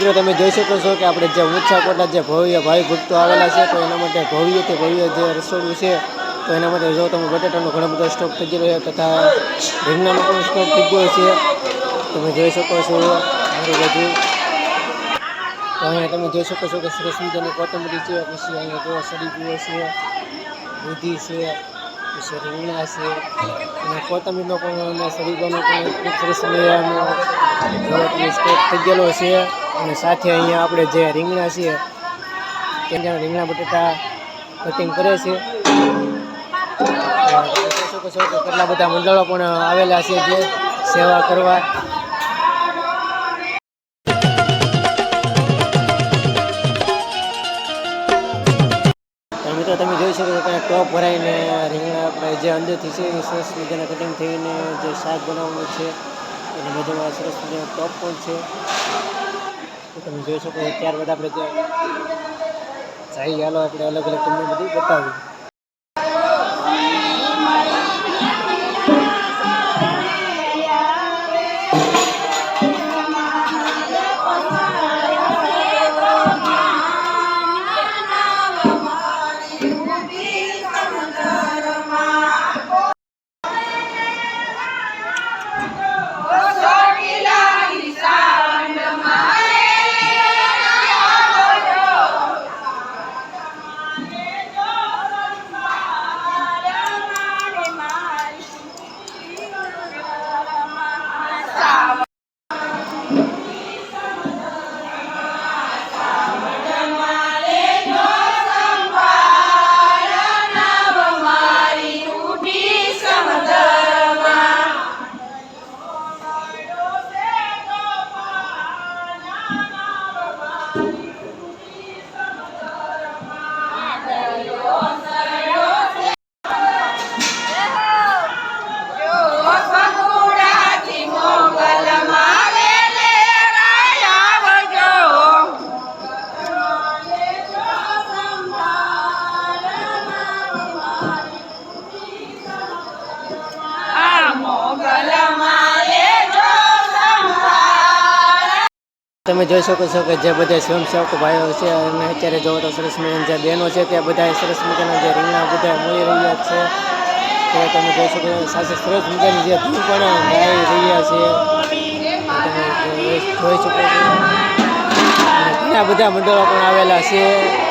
મિત્રો, તમે જોઈ શકો છો કે આપણે જે ઊંચા જે ભવ્ય ભાઈ ભક્તો આવેલા છે, તો એના માટે ભવ્યથી ભવ્ય જે રસોડું છે, તો એના માટે જો તમે બટાટાનો ઘણો બધો સ્ટોક થઈ ગયો છે, તથા રીંગણાનો પણ સ્ટોક થઈ ગયો છે. તમે જોઈ શકો છો મારું બધું અહીંયા તમે જોઈ શકો છો કે સરસ મજાની કોથમરી છે, પછી અહીંયા જો સડી ગયો છે, દૂધી છે પછી રીંગણા છે. અને કોથમીરનો પણ અને સરીગાનો પણ ખૂબ સરસ મજાનો સ્ટોક થઈ ગયેલો છે. અને સાથે અહીંયા આપણે જે રીંગણા છે ત્યાં રીંગણા બટાટા કટિંગ કરે છે. કેટલા બધા મંડળો પણ આવેલા છે જે સેવા કરવા. તો તમે જોઈ શકો છો કે ટોપ ભરાઈને રીંગણા આપણે જે અંદરથી છે એ સરસ મજાના કટિંગ થઈને જે શાક બનાવવાનું છે એની મજામાં સરસ મજાનો ટોપ પણ છે. તો તમે જોઈ શકો ત્યારબાદ આપણે જે ચાઈ હાલો આપણે અલગ અલગ તમને બધું બતાવ્યું તમે જોઈ શકો છો કે જે બધા સ્વયંસેવક ભાઈઓ છે અને અત્યારે જોવો તો સરસ મજાની જે બહેનો છે તે બધા સરસ મજાના જે રીંગણા બધા મળી રહ્યા છે. તે તમે જોઈ શકો છો, સાથે સરસ મજાની જે ધૂળ પણ ગાઈ રહ્યા છે. તમે જોઈ શકો છો. અને ઘણા બધા મંડળો પણ આવેલા છે.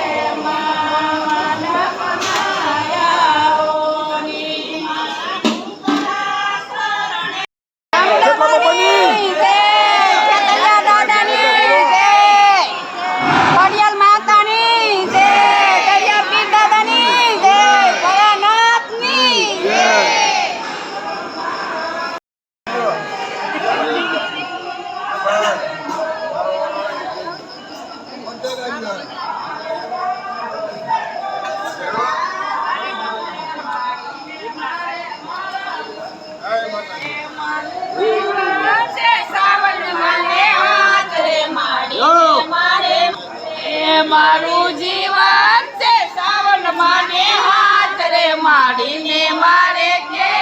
મારું જીવન છે સાવન માને હાથ રે માડીને મારે કેવું